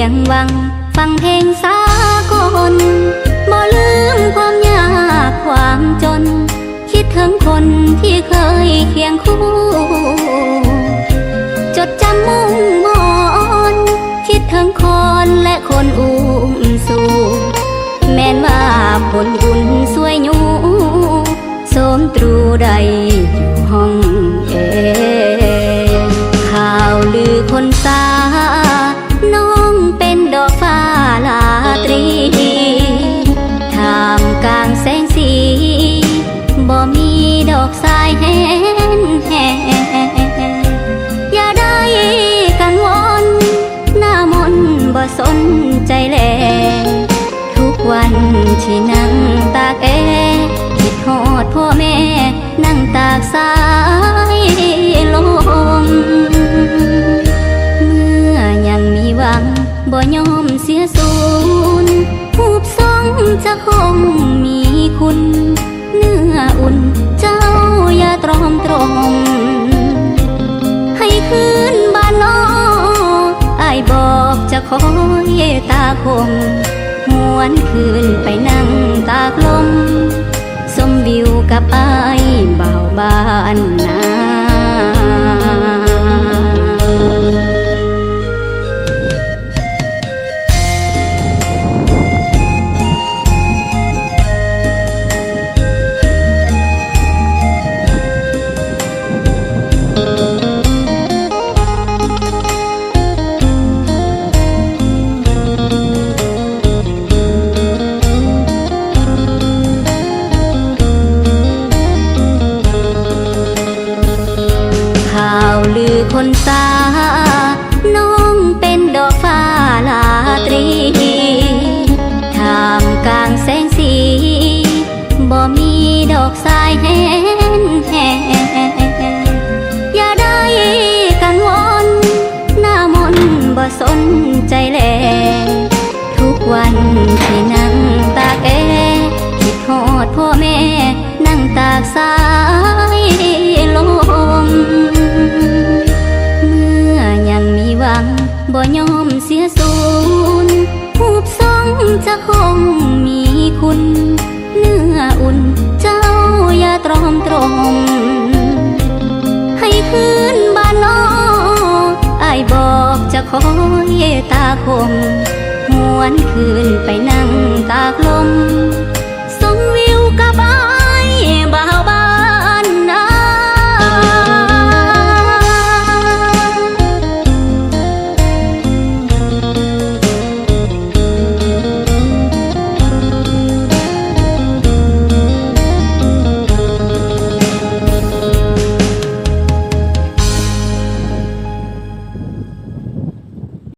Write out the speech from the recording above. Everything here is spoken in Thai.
ยู่เวียงวัง ฟังเพลงสากลบ่ลืมความยากความจน คิดถึงคนที่เคยเคียงคู่ จดจำมุ่งมอนคิดถึงคนและคนอุ้มสู่แม้นว่าผลบุญสวยอยู่โสมตรูใดอยู่ห้องเอ สายแห้งแห้งอย่าได้กังวลหน้ามนบ่สนใจแล ทุกวันที่นั่งตากแอคิดฮอดพ่อแม่นั่งตากสายลมเมื่อยังมีหวังบ่ยอมเสียสูญผูบสองจะคงมีคุณ เนื้ออุ่น รม ให้คืนบ้านนอไอายบอกจะคอยตาคมหวนคืนไปนั่งตากลม สมวิวกับอายเบาบ้านนา นตา น้องเป็นดอกฟ้าลาตรีท่ามกลางแสงสี บ่มีดอกสายแห้ง คอยตาคมมวนคืนไปนั่งตากลม